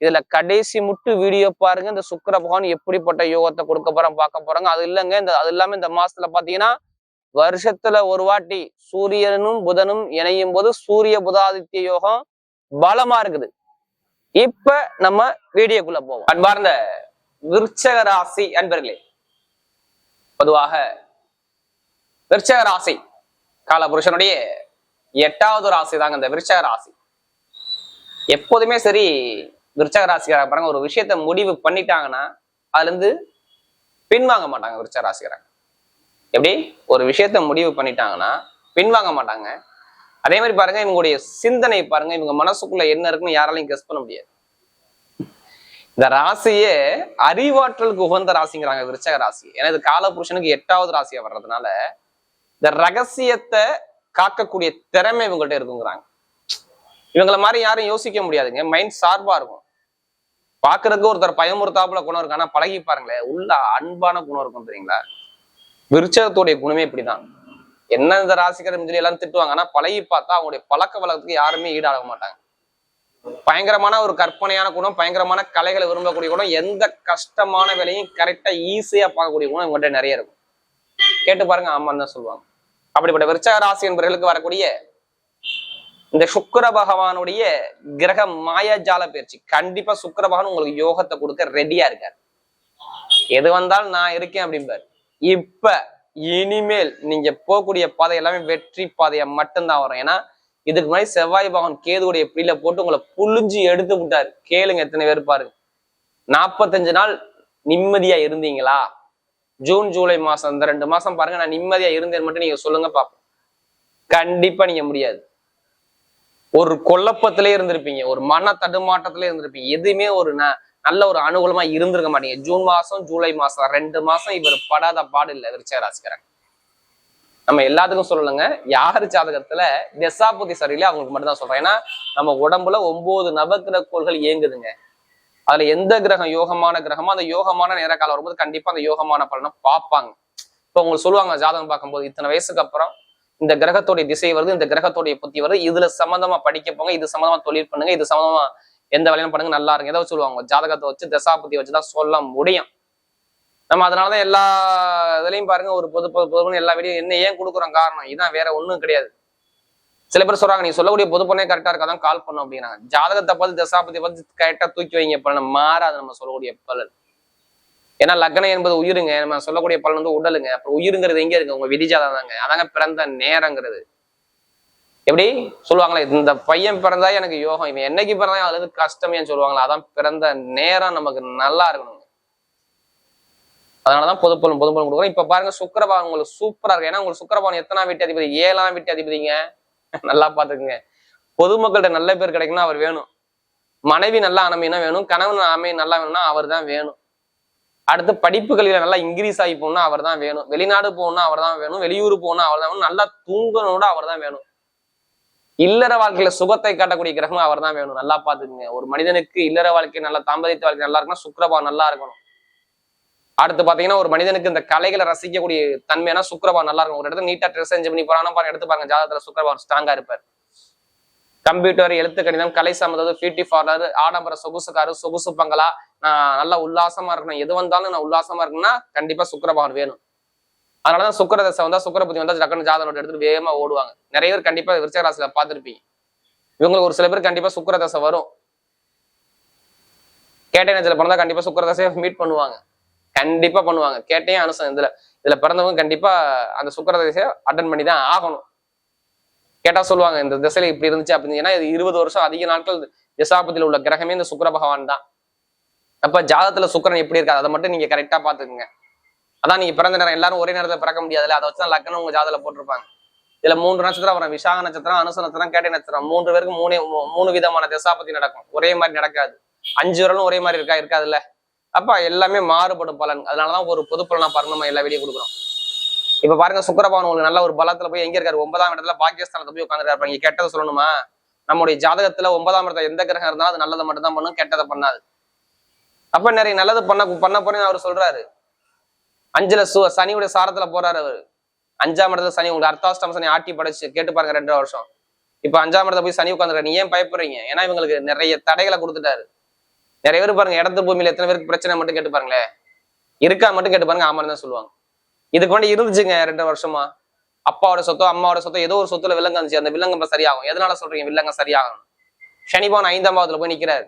இதுல கடைசி முட்டு வீடியோ பாருங்க. இந்த சுக்கர பகவான் எப்படிப்பட்ட யோகத்தை கொடுக்க போறோம் பார்க்க போறாங்க. அது இல்லைங்க. இந்த அது இல்லாம இந்த மாசத்துல பாத்தீங்கன்னா வருஷத்துல ஒரு வாட்டி சூரியனும் புதனும் இணையும் போது சூரிய புதாதித்ய யோகம் பலமா இருக்குது. இப்ப நம்ம வீடியோக்குள்ள போவோம். அன்பார்ந்த விருச்சக ராசி அன்பர்களே பொதுவாக விருச்சக ராசி காலபுருஷனுடைய எட்டாவது ராசி தாங்க இந்த விருச்சக ராசி. எப்போதுமே சரி விருச்சக ராசிக்காரங்க பாருங்க ஒரு விஷயத்த முடிவு பண்ணிட்டாங்கன்னா அதுல இருந்து பின்வாங்க மாட்டாங்க விருச்சக ராசிக்காரங்க. எப்படி? ஒரு விஷயத்த முடிவு பண்ணிட்டாங்கன்னா பின்வாங்க மாட்டாங்க. அதே மாதிரி பாருங்க இவங்களுடைய சிந்தனை பாருங்க இவங்க மனசுக்குள்ள என்ன இருக்குன்னு யாராலையும் கெஸ் பண்ண முடியாது. இந்த ராசியே அறிவாற்றலுக்கு உகந்த ராசிங்கிறாங்க விருச்சக ராசி. ஏன்னா இது காலபுருஷனுக்கு எட்டாவது ராசியா வர்றதுனால இந்த ரகசியத்தை காக்கக்கூடிய திறமை இவங்கள்ட்ட இருக்குங்கிறாங்க. இவங்களை மாதிரி யாரும் யோசிக்க முடியாதுங்க. மைண்ட் சார்பா இருக்கும். பாக்குறதுக்கு ஒருத்தர் பயமுறுத்தாப்புல குணம் இருக்கு ஆனா பழகி பாருங்களேன். உள்ள அன்பான குணம் இருக்கும் தெரியுங்களா? விருச்சகத்துடைய குணமே இப்படிதான். என்ன இந்த ராசிக்காரன் சொல்லி எல்லாம் திட்டுவாங்க ஆனா பழகி பார்த்தா அவங்களுடைய பழக்க வழக்கத்துக்கு யாருமே ஈடாக மாட்டாங்க. பயங்கரமான ஒரு கற்பனையான குணம் பயங்கரமான கலைகளை விரும்பக்கூடிய குணம் எந்த கஷ்டமான வேலையும் கரெக்டா ஈஸியா பார்க்கக்கூடிய குணம் இவங்கள்ட்ட நிறைய இருக்கும். கேட்டு பாருங்க ஆமான்னு தான் சொல்லுவாங்க. அப்படிப்பட்ட விருச்சக ராசி என்பவர்களுக்கு வரக்கூடிய இந்த சுக்கர பகவானுடைய கிரக மாயாஜால பயிற்சி. கண்டிப்பா சுக்கர பகவான் உங்களுக்கு யோகத்தை கொடுக்க ரெடியா இருக்காரு. எது வந்தாலும் நான் இருக்கேன் அப்படிம்பாரு. இப்ப இனிமேல் நீங்க போகக்கூடிய பாதை எல்லாமே வெற்றி பாதையா மட்டும்தான் வரும். ஏன்னா இதுக்கு முன்னாடி செவ்வாய் பகவான் கேதுடைய பிடியில போட்டு உங்களை புழிஞ்சு எடுத்து விட்டாரு. கேளுங்க எத்தனை பேர் பாருங்க. நாற்பத்தஞ்சு நாள் நிம்மதியா இருந்தீங்களா? ஜூன் ஜூலை மாசம் இந்த ரெண்டு மாசம் பாருங்க. நான் நிம்மதியா இருந்தேன் மட்டும் நீங்க சொல்லுங்க பாப்போம். கண்டிப்பா நீங்க முடியாது. ஒரு குழப்பத்திலே இருந்திருப்பீங்க ஒரு மன தடுமாட்டத்திலே இருந்திருப்பீங்க. எதுவுமே ஒரு ந- நல்ல ஒரு அனுகூலமா இருந்திருக்க மாட்டீங்க. ஜூன் மாசம் ஜூலை மாசம் ரெண்டு மாசம் இவர் படாத பாடு இல்லை விருச்சகராசிக்காரங்க. நம்ம எல்லாத்துக்கும் சொல்லலைங்க யார் ஜாதகத்துல தசாபுத்தி சரியில்லை அவங்களுக்கு மட்டும்தான் சொல்றேன். ஏன்னா நம்ம உடம்புல ஒன்பது நவக்கிர கோள்கள் இயங்குதுங்க. அதுல எந்த கிரகம் யோகமான கிரகமோ அந்த யோகமான நேர காலம் வரும்போது கண்டிப்பா அந்த யோகமான பலனை பார்ப்பாங்க. இப்போ உங்களுக்கு சொல்லுவாங்க ஜாதகம் பார்க்கும்போது இத்தனை வயசுக்கு அப்புறம் இந்த கிரகத்தோடைய திசை வருது இந்த கிரகத்தோடைய புத்தி வருது. இதுல சம்மந்தமா படிக்க போங்க இது சம்மந்தமா தொழில் பண்ணுங்க இது சம்மந்தமா எந்த வேலையும் பண்ணுங்க நல்லா இருக்கும் ஏதாவது சொல்லுவாங்க. ஜாதகத்தை வச்சு தசாபுத்தியை வச்சுதான் சொல்ல முடியும். நம்ம அதனாலதான் எல்லா இதுலயும் பாருங்க ஒரு பொது பொது பொதுன்னு எல்லா வீடியும் என்ன ஏன் கொடுக்குறோம் காரணம்? இதுதான் வேற ஒண்ணும் கிடையாது. சில பேர் சொல்றாங்க நீ சொல்லக்கூடிய பொது பொண்ணே கரெக்டா இருக்காதான் கால் பண்ணும் அப்படிங்கிறாங்க ஜாதகத்தை பார்த்து தசாபதி பார்த்து கரெக்டா தூக்கி வைங்க பண்ண மாறாது நம்ம சொல்லக்கூடிய பலன். ஏன்னா லக்னம் என்பது உயிருங்க. நம்ம சொல்லக்கூடிய பலன் வந்து உடலுங்க. அப்புறம் உயிருங்கிறது எங்க இருக்கு? உங்க விதிஜாதம் தாங்க அதாங்க பிறந்த நேரங்கிறது. எப்படி? சொல்லுவாங்களே இந்த பையன் பிறந்தா எனக்கு யோகம் இவன் என்னைக்கு பிறந்தா அதுல இருந்து கஷ்டமேன்னு சொல்லுவாங்களா அதான் பிறந்த நேரம் நமக்கு நல்லா இருக்கணும் அதனாலதான் பொது பலன் கொடுக்குறோம். இப்ப பாருங்க சுக்கரபாவன் உங்களுக்கு சூப்பரா இருக்கு. ஏன்னா உங்களுக்கு சுக்கரபாவன் எத்தனாம் வீட்டு அதிபதி? ஏழாம் வீட்டு அதிபதிங்க. நல்லா பாத்துக்குங்க பொதுமக்கள்கிட்ட நல்ல பேர் கிடைக்கும்னா அவர் வேணும். மனைவி நல்லா அமையினா வேணும். கணவன் அமை நல்லா வேணும்னா அவர் தான் வேணும். அடுத்து படிப்புகளில் நல்லா இன்க்ரீஸ் ஆகி போகணும்னா அவர் தான் வேணும். வெளிநாடு போகணும்னா அவர் தான் வேணும். வெளியூர் போகணும்னா அவர் தான் வேணும். நல்லா தூங்கணும்னா அவர் தான் வேணும். இல்லற வாழ்க்கையில சுகத்தை காட்டக்கூடிய கிரகம் அவர் தான் வேணும். நல்லா பாத்துக்கோங்க ஒரு மனிதனுக்கு இல்லற வாழ்க்கை நல்லா தாம்பதித்த வாழ்க்கை நல்லா இருக்குன்னா சுக்கிரபாவம் நல்லா இருக்கணும். அடுத்து பாத்தீங்கன்னா ஒரு மனிதனுக்கு இந்த கலைகளை ரசிக்கக்கூடிய தன்மையான சுக்கரபான் நல்லா இருக்கும் ஒரு இடத்துல நீட்டா ட்ரெஸ் செஞ்சு பண்ணி போறாங்கன்னா பாருங்க எடுத்து பாருங்க ஜாதகத்துல சுக்கரபான் ஸ்ட்ராங்கா இருப்பார். கம்ப்யூட்டர் எழுத்து கணிதம் கலை சம்மந்தது பியூட்டி பார்லர் ஆடம்பர சொகுசுக்காரு சொகுசு பங்களா நான் நல்லா உல்லாசமா இருக்கணும். எது வந்தாலும் நான் உல்லாசமா இருக்கணும்னா கண்டிப்பா சுக்கரபான் வேணும். அதனாலதான் சுக்கர தசை வந்தா சுக்கரபதி வந்தா டக்குன்னு ஜாதகம் எடுத்துட்டு வேகமா ஓடுவாங்க. நிறைய பேர் கண்டிப்பா விருச்சக ராசியில இவங்களுக்கு ஒரு சில பேர் கண்டிப்பா சுக்கர தசை வரும். கேட்டை நேரத்தில் பிறந்தா கண்டிப்பா சுக்கர தசையை மீட் பண்ணுவாங்க. கண்டிப்பா பண்ணுவாங்க. கேட்டையும் அனுசம் இதுல. இதுல பிறந்தவங்க கண்டிப்பா அந்த சுக்கர தசையை அட்டன் பண்ணி தான் ஆகணும். கேட்டா சொல்லுவாங்க இந்த திசையில இப்படி இருந்துச்சு அப்படின்னு. ஏன்னா இது இருபது வருஷம் அதிக நாட்கள் திசாபத்தில் உள்ள கிரகமே இந்த சுக்கர பகவான் தான். அப்ப ஜாதத்துல சுக்கிரன் எப்படி இருக்காது அதை மட்டும் நீங்க கரெக்டா பாத்துக்கோங்க அதான் நீங்க பிறந்த நேரம் எல்லாரும் ஒரே நேரத்துல பிறக்க முடியாதுல்ல? அதை வச்சுதான் லக்னம் உங்க ஜாதத்துல போட்டிருப்பாங்க. இதுல மூன்று நட்சத்திரம் வரும். விசாக நட்சத்திரம் அனுச நட்சத்திரம் கேட்டை நட்சத்திரம். மூன்று பேருக்கு மூணு மூணு விதமான திசாபத்தி நடக்கும். ஒரே மாதிரி நடக்காது. அஞ்சு வரலும் ஒரே மாதிரி இருக்கா இருக்காதுல்ல? அப்ப எல்லாமே மாறுபடும் பலன். அதனாலதான் ஒரு பொது பலனா பாருங்க நம்ம எல்லா வெளியே கொடுக்குறோம். இப்ப பாருங்க சுக்கரபவன் உங்களுக்கு நல்ல ஒரு பலத்துல போய் எங்க இருக்காரு? ஒன்பதாம் இடத்துல பாக்கியஸ்தானத்துல போய் உட்காந்துருக்காரு நீங்க கெட்டதை சொல்லணுமா? நம்முடைய ஜாதகத்துல ஒன்பதாம் இடத்துல எந்த கிரகம் இருந்தாலும் அது நல்லதை மட்டும் தான் பண்ணும் கெட்டதை பண்ணாது. அப்ப நிறைய நல்லது பண்ண பண்ண போறேன்னு அவர் சொல்றாரு. அஞ்சுல சு சனியுடைய சாரத்துல போறாரு அவரு. அஞ்சாம் இடத்துல சனி உங்களுக்கு அர்த்தாஷ்டம சனி ஆட்டி படைச்சு கேட்டு பாருங்க ரெண்டு வருஷம். இப்ப அஞ்சாம் இடத்துல போய் சனி உட்காந்துருக்காரு நீ ஏன் பயப்படுறீங்க? ஏன்னா இவங்களுக்கு நிறைய தடைகளை கொடுத்துட்டாரு. நிறைய பேர் பாருங்க இடத்து பூமியில எத்தனை பேருக்கு பிரச்சனை மட்டும் கேட்டு பாருங்களேன் இருக்கா மட்டும் கேட்டு பாருங்க ஆமான்னு தான் சொல்லுவாங்க. இதுக்கு வேண்டி இருந்துச்சுங்க ரெண்டு வருஷமா. அப்பாவோட சொத்தோ அம்மாவோட சொத்தோ ஏதோ ஒரு சொத்துல விலங்கு இருந்துச்சு. அந்த வில்லங்கம் சரியாகும். எதனால சொல்றீங்க? வில்லங்கம் சரியாகும் சனிபவன் ஐந்தாம் பாவத்துல போய் நிக்கிறாரு.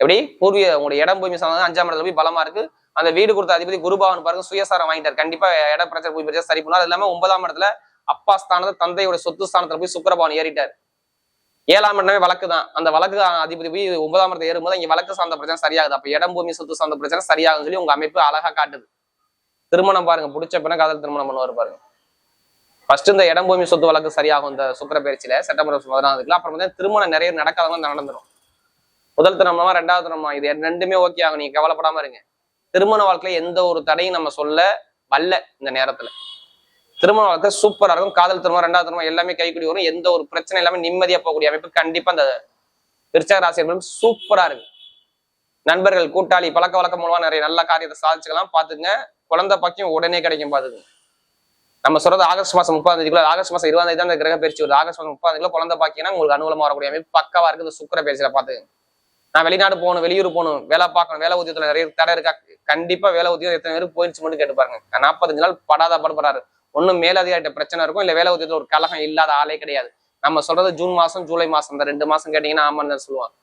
எப்படி? பூர்வீக உங்களுடைய இடம் பூமி சம்பந்தம் அஞ்சாம் இடத்துல போய் பலமா இருக்கு. அந்த வீடு கொடுத்த அதிபதி குருபாவன் பாருங்க சுயசாரம் வாங்கிட்டார். கண்டிப்பா இட பிரச்சனை பூமி பிரச்சனை சரி பண்ணுவார் அது இல்லாம ஒன்பதாம் இடத்துல அப்பா ஸ்தானத்துல தந்தையோட சொத்து ஸ்தானத்துல போய் சுக்கரபவன் ஏறிட்டார். ஏழாம் இடமே வழக்கு தான். அந்த வழக்கு அதிபதி போய் ஒன்பதாம் இடத்தை ஏறும்போது இங்க வழக்கு சார்ந்த பிரச்சனை சரியாகுது. அப்ப இடம் பூமி சொத்து சார்ந்த பிரச்சனை சரியாகுதுன்னு சொல்லி உங்க அமைப்பு அழகா காட்டுது. திருமணம் பாருங்க பிடிச்ச பின்ன காதல் திருமணம் பண்ணுவார் பாருங்க. ஃபர்ஸ்ட் இந்த இடம் பூமி சொத்து வழக்கு சரியாகும் இந்த சுக்கர பயிற்சியில செப்டம்பர் பதினாறுல அப்புறம் வந்து திருமணம் நிறைய நடக்காதவங்க நடந்துடும் முதல் திருமணமா ரெண்டாவது திருமணமா இது ரெண்டுமே ஓகே ஆகும். நீங்க கவலைப்படாம இருங்க. திருமண வாழ்க்கையில எந்த ஒரு தடையும் நம்ம சொல்ல வல்ல இந்த நேரத்துல. திருமண வாழ்க்கை சூப்பரா இருக்கும். காதல் திருமணம் ரெண்டாவது திருமணம் எல்லாமே கைக்குடி வரும். எந்த ஒரு பிரச்சனை இல்லாம நிம்மதியா போகக்கூடிய அமைப்பு கண்டிப்பா அந்த விருச்சக ராசி சூப்பரா இருக்கு நண்பர்கள் கூட்டாளி பழக்க வழக்கம் மூலமா நிறைய நல்ல காரியத்தை சாதிச்சுக்கலாம். பாத்துங்க குழந்தை பாக்கியம் உடனே கிடைக்கும். பாத்துங்க நம்ம சொல்றது ஆகஸ்ட் மாசம் முப்பதாம் தேதிக்குள்ள ஆகஸ்ட் மாசம் இருபதாம் தேதி தான் இந்த கிரக பயிற்சி வருது. ஆகஸ்ட் மாசம் முப்பதாம் தேதிக்குள்ள குழந்தை பாக்கியம்னா உங்களுக்கு அனுகூலமா வரக்கூடிய அமைப்பு பக்கவா இருக்குது. இந்த சுக்கர பயிற்சியில பாத்துங்க நான் வெளிநாடு போகணும் வெளியூர் போகணும் வேலை பார்க்கணும் வேலை உத்தியத்தில் நிறைய தடை இருக்கா? கண்டிப்பா வேலை உத்தியம் எத்தனை பேர் போயிடுச்சு மட்டும் கேட்டு பாருங்க. நாற்பத்தஞ்சு நாள் படாத படுபடுறாரு. ஒன்னும் மேலதிகாரிட்ட பிரச்சனை இருக்கும் இல்ல வேலை உத்தியத்தில் ஒரு கலகம் இல்லாத ஆளே கிடையாது. நம்ம சொல்றது ஜூன் மாசம் ஜூலை மாசம். இந்த ரெண்டு மாசம் கேட்டீங்கன்னா ஆமான்னு தான் சொல்லுவாங்க.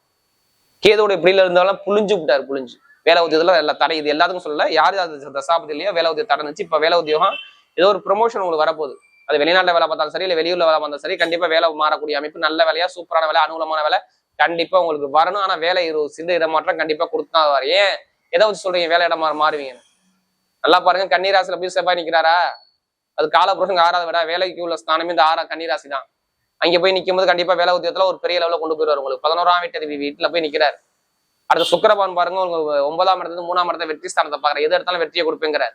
கேதோட இப்படியில இருந்தாலும் புளிஞ்சு விட்டார் புளிஞ்சு. வேலை உத்தியத்தில் எல்லா தடை இது எல்லாத்துக்கும் சொல்லல. யாரு அது தசாபதியிலயோ வேலை உத்தியம் தடை இப்போ வேலை உத்தியோகம் ஏதோ ஒரு ப்ரொமோஷன் உங்களுக்கு வரப்போகுது. அது வெளிநாட்டில் வேலை பார்த்தாலும் சரி இல்லை வெளியூர்ல வேலை பார்த்தாலும் சரி கண்டிப்பா வேலை மாறக்கூடிய அமைப்பு நல்ல வேலையா சூப்பரான வேலை அனுகூலமான வேலை கண்டிப்பா உங்களுக்கு வரணும். ஆனா வேலை இரு சிறு இடமாற்றம் கண்டிப்பா கொடுத்தா வர ஏன்? எதை வச்சு சொல்றீங்க? வேலை இடம் மாற மாறுவீங்க நல்லா பாருங்க. கண்ணீராசில போய் செவ்வாய் நிக்கிறாரா? அது காலப்புறம் ஆறாவது விட. வேலைக்கு உள்ள ஸ்தானமே இந்த ஆறா கன்னிராசி தான். அங்க போய் நிக்கும் போது கண்டிப்பா வேலை உத்தியத்துல ஒரு பெரிய லெவலில் கொண்டு போயிடுவார் உங்களுக்கு. பதினோராம் வீட்டு வீட்டுல போய் நிக்கிறார். அடுத்த சுக்கரபான் பாருங்க. உங்களுக்கு ஒன்பதாம் இடத்துல மூணாம் இடத்துல வெற்றி ஸ்தானத்தை பாக்குற எது எடுத்தாலும் வெற்றியை கொடுப்பேங்கிறார்.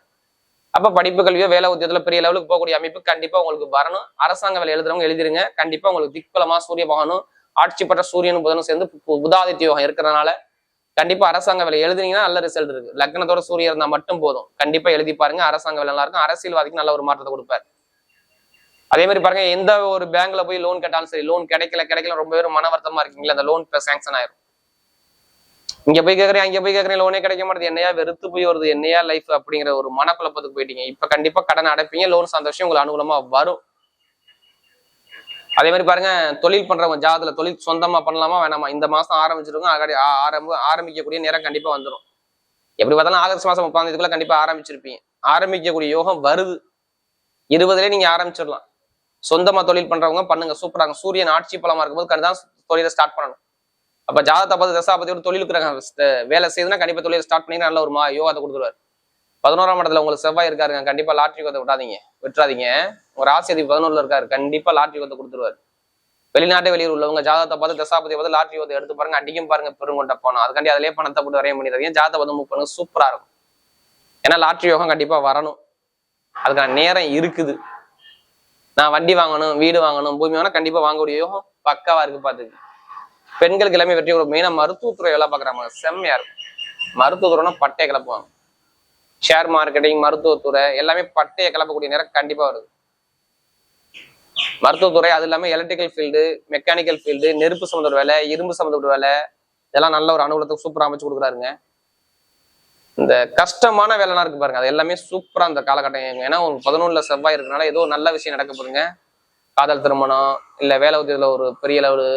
அப்ப படிப்பு கல்வியோ வேலை உத்தியத்துல பெரிய லெவலுக்கு போகக்கூடிய அமைப்பு கண்டிப்பா உங்களுக்கு வரணும். அரசாங்க வேலை எழுதுறவங்க எழுதிருங்க. கண்டிப்பா உங்களுக்கு திக்பலமா சூரிய பகவானும் ஆட்சி பெற்ற சூரியனும் புதனும் சேர்ந்து புதாதித்ய யோகம் இருக்கிறதுனால கண்டிப்பா அரசாங்க வேலை எழுதுனீங்கன்னா நல்ல ரிசல்ட் இருக்கு. லக்னத்தோட சூரியன் இருந்தா மட்டும் போதும். கண்டிப்பா எழுதி பாருங்க. அரசாங்க வேலை நல்லா இருக்கும். அரசியல்வாதிக்கு நல்ல ஒரு மாற்றத்தை கொடுப்பாரு. அதே மாதிரி பாருங்க எந்த ஒரு பேங்க்ல போய் லோன் கேட்டாலும் சரி லோன் கிடைக்கல கிடைக்கல ரொம்ப பேரும் மன வருத்தமா இருக்கீங்களா அந்த லோன் சாங்ஷன் ஆயிரும். இங்க போய் கேக்குறேன் அங்க போய் கேக்குறேன் லோனே கிடைக்க மாட்டேது. என்னையா வெறுத்து போய் வருது? என்னையா லைஃப் அப்படிங்கிற ஒரு மனக்குழப்பத்துக்கு போயிட்டீங்க. இப்ப கண்டிப்பா கடன் அடைப்பீங்க. லோன் சந்தோஷம் உங்களுக்கு அனுகூலமா வரும். அதே மாதிரி பாருங்க தொழில் பண்றவங்க ஜாதத்துல தொழில் சொந்தமா பண்ணலாமா வேணாமா? இந்த மாசம் ஆரம்பிச்சிருக்கோம் ஆல்ரெடி ஆரம்ப ஆரம்பிக்கக்கூடிய நேரம் கண்டிப்பா வந்துடும் எப்படி பார்த்தாலும் ஆகஸ்ட் மாசம் முப்பதாம் தேதிக்குள்ள கண்டிப்பா ஆரம்பிச்சிருப்பீங்க. ஆரம்பிக்கக்கூடிய யோகம் வருது. இருபதுலயே நீங்க ஆரம்பிச்சிடலாம். சொந்தமா தொழில் பண்றவங்க பண்ணுங்க சூப்பராங்க. சூரியன் ஆட்சி பலமா இருக்கும்போது கண்டிப்பா தொழிலை ஸ்டார்ட் பண்ணணும். அப்ப ஜாதத்தை பார்த்து தசாபதியோட தொழிலுக்கு வேலை செய்யுதுன்னா கண்டிப்பா தொழிலை ஸ்டார்ட் பண்ணி நல்ல ஒரு மா யோகத்தை கொடுத்துருவாரு. பதினோராம் இடத்துல உங்களுக்கு செவ்வாய் இருக்காருங்க. கண்டிப்பா லாட்ரி கொத்த விடாதீங்க விட்டுறாதீங்க. ஒரு ஆசிரியர் பதினொன்றுல இருக்காரு. கண்டிப்பா லாட்ரி கொத்த கொடுத்துருவாரு. வெளிநாட்டு வெளியூர் உள்ளவங்க ஜாதகத்தை பார்த்து தசாபதி பார்த்து லாட்ரி கொத்த எடுத்து பாருங்க. அடிக்கும் பாருங்க பெருங்கொண்ட போனோம். அதுக்காண்டி அதிலே பணத்தை போட்டு வரையும் பண்ணிடுறீங்க ஜாதகத்தை வந்து மூவ் பண்ணுங்க. சூப்பரா இருக்கும். ஏன்னா லாட்ரி யோகம் கண்டிப்பா வரணும். அதுக்கான நேரம் இருக்குது. நான் வண்டி வாங்கணும் வீடு வாங்கணும் பூமி வாங்கணும் கண்டிப்பா வாங்கக்கூடிய யோகம் பக்காவா இருக்கு பாத்துக்கு பெண்களுக்கு எல்லாமே வெற்றி கொடுக்கும். மெயினா மருத்துவத்துறை வேலை பாக்குறாங்க செம்மையா இருக்கும். மருத்துவத்துறைனா பட்டை கிளப்புவாங்க. ஷேர் மார்க்கெட்டிங் மருத்துவத்துறை எல்லாமே பட்டையை கிளப்பக்கூடிய நேரம் கண்டிப்பா வருது. மருத்துவத்துறை அது இல்லாமல் எலக்ட்ரிக்கல் ஃபீல்டு மெக்கானிக்கல் ஃபீல்டு நெருப்பு சம்மந்தப்பட்ட வேலை இரும்பு சம்மந்தப்பட்ட வேலை இதெல்லாம் நல்ல ஒரு அனுகூலத்துக்கு சூப்பராக அமைச்சு கொடுக்குறாருங்க. இந்த கஷ்டமான வேலைலாம் இருக்கு பாருங்க அது எல்லாமே சூப்பரா அந்த காலகட்டம் ஏன்னா ஒரு பதினொன்றுல செவ்வாய் இருக்கனால ஏதோ நல்ல விஷயம் நடக்க போதுங்க காதல் திருமணம் இல்ல வேலை உத்தியத்துல ஒரு பெரிய லெவலு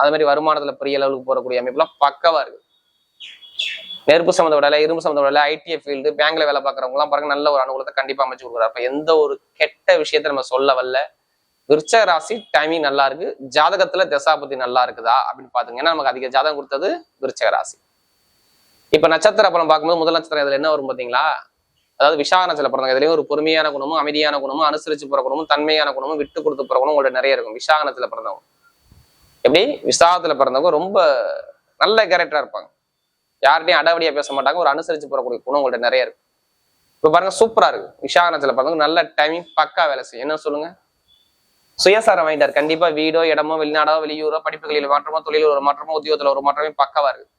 அது மாதிரி வருமானத்துல பெரிய லெவலுக்கு போறக்கூடிய அமைப்புலாம் பக்கவா இருக்கு. நெருப்பு சம்மந்த வேலை இரும்பு சம்மந்த வேலை ஐடிஐ ஃபீல்டு பேங்க்ல வேலை பார்க்குறவங்க பாருங்க நல்ல ஒரு அனுகூலத்தை கண்டிப்பா அமைச்சு கொடுக்குறாரு. எந்த ஒரு கெட்ட விஷயத்த நம்ம சொல்ல வரல. விருச்சக ராசி டைமிங் நல்லா இருக்கு. ஜாதகத்துல தசாபதி நல்லா இருக்குதா அப்படின்னு பாத்துங்க ஏன்னா நமக்கு அதிக ஜாதகம் கொடுத்தது விருச்சக ராசி. இப்ப நட்சத்திர பலம் பார்க்கும்போது முதல் நட்சத்திரம் இதுல என்ன வரும் பாத்தீங்களா? அதாவது விசாக நட்சத்திரம் பிறந்தவங்க இதுலயும் ஒரு பொறுமையான குணமும் அமைதியான குணமும் அனுசரிச்சு போற குணமும் தன்மையான குணமும் விட்டு கொடுத்து போற குணம் உங்கள்ட்ட நிறைய இருக்கும். விசாக நட்சத்திரத்துல பிறந்தவங்க. எப்படி? விசாகத்துல பிறந்தவங்க ரொம்ப நல்ல கேரக்டரா இருப்பாங்க. யார்கிட்டயும் அடவடியா பேச மாட்டாங்க. ஒரு அனுசரிச்சு போறக்கூடிய குணம் உங்கள்ட்ட நிறைய இருக்கு. இப்ப பாருங்க சூப்பரா இருக்கு. விசாக பாருங்க பிறந்தவங்க நல்ல டைமிங் பக்கா வேலை செய்யும். என்ன சொல்லுங்க? சுயசாரம் வாங்கிட்டார் கண்டிப்பா வீடோ இடமோ வெளிநாடோ வெளியூரோ படிப்புகளில் மாற்றமோ தொழிலில் ஒரு மாற்றமோ உத்தியோகத்துல ஒரு மாற்றமே பக்கவா இருக்கு.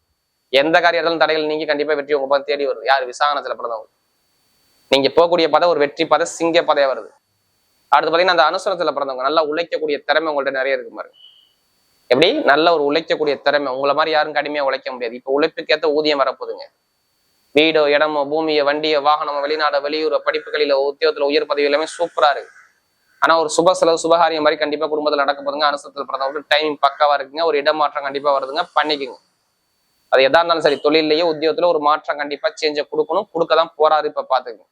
எந்த காரியத்திலும் தடைகள் நீங்க கண்டிப்பா வெற்றி உங்க பார்த்து தேடி வரும் யார்? விசாகனத்துல பிறந்தவங்க. நீங்க போகக்கூடிய பதம் ஒரு வெற்றி பதம் சிங்க பதையா வருது. அடுத்து பாத்தீங்கன்னா அந்த அனுசரத்துல பிறந்தவங்க நல்லா உழைக்கக்கூடிய திறமை உங்கள்ட்ட நிறைய இருக்கு பாருங்க. எப்படி? நல்ல ஒரு உழைக்கக்கூடிய திறமை. உங்களை மாதிரி யாரும் கடுமையாக உழைக்க முடியாது. இப்ப உழைப்புக்கேற்ற ஊதியம் வரப்போகுதுங்க. வீடோ இடமோ பூமியோ வண்டியோ வாகனமோ வெளிநாடோ வெளியூரோ படிப்புகளிலோ உத்தியோகத்துல உயர் பதவி எல்லாமே சூப்பரா இருக்கு. ஆனா ஒரு சுப செலவு சுபகாரியம் மாதிரி கண்டிப்பா குடும்பத்துல நடக்க போதுங்க அனுசரத்தில் பிறந்தவங்க டைம் பக்காவாக இருக்குங்க. ஒரு இடமாற்றம் கண்டிப்பா வருதுங்க. பண்ணிக்குங்க. அது எதா இருந்தாலும் சரி தொழிலையோ உத்தியோகத்துல ஒரு மாற்றம் கண்டிப்பா சேஞ்சை கொடுக்கணும். கொடுக்க தான் போறாரு இப்ப பாத்துக்கங்க.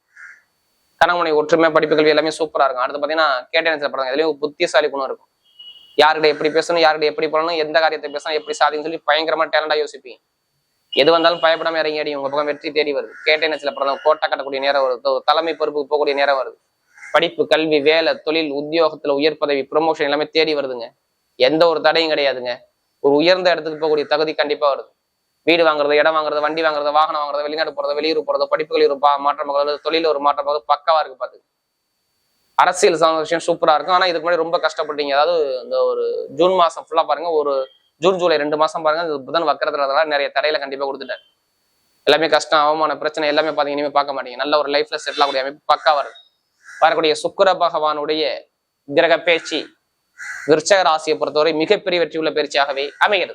கணவனை ஒற்றுமை படிப்பு கல்வி எல்லாமே சூப்பரா இருக்கும். அடுத்து பார்த்தீங்கன்னா கேட்டேன் சார் இதுலயும் ஒரு புத்திசாலி குணம் இருக்கும். யார்கிட்ட எப்படி பேசணும் யார்கிட்ட எப்படி பண்ணணும் எந்த காரியத்தை பேசணும் எப்படி சாதின்னு சொல்லி பயங்கரமா டேலண்டா யோசிப்பீங்க. எது வந்தாலும் பயப்படாம இறங்கி அடி உங்க பக்கம் வெற்றி தேடி வருது. கேட்டேன் சில படம் கோட்டை கட்டக்கூடிய நேரம் வருது. தலைமை பொறுப்புக்கு போகக்கூடிய நேரம் வருது. படிப்பு கல்வி வேலை தொழில் உத்தியோகத்துல உயர் பதவி ப்ரொமோஷன் எல்லாமே தேடி வருதுங்க. எந்த ஒரு தடையும் கிடையாதுங்க. ஒரு உயர்ந்த இடத்துக்கு போகக்கூடிய தகுதி கண்டிப்பா வருது. வீடு வாங்குறது இடம் வாங்குறது வண்டி வாங்குறது வாகனம் வாங்குறது வெளிநாடு போறது வெளியூர் போறது படிப்புகளில் ஒரு மாற்றம் தொழில ஒரு மாற்றம் பக்கவா இருக்கு பாத்து அரசியல் சார்ந்த விஷயம் சூப்பரா இருக்கும். ஆனா இதுக்கு முன்னாடி ரொம்ப கஷ்டப்பட்டீங்க. அதாவது இந்த ஒரு ஜூன் மாசம் ஃபுல்லா பாருங்க. ஒரு ஜூன் ஜூலை ரெண்டு மாசம் பாருங்க. இந்த புதன் வக்கரத்துல நிறைய தடையில கண்டிப்பாக கொடுத்துட்டாரு. எல்லாமே கஷ்டம் அவமான பிரச்சனை எல்லாமே பாத்தீங்க. இனிமே பார்க்க மாட்டீங்க. நல்ல ஒரு லைஃப்ல செட்டில் ஆகக்கூடிய அமைப்பு பக்கா வருது. வரக்கூடிய சுக்கிர பகவானுடைய கிரக பேச்சு விருச்சக ராசியை பொறுத்தவரை மிகப்பெரிய வெற்றி உள்ள பயிற்சியாகவே அமைகிறது.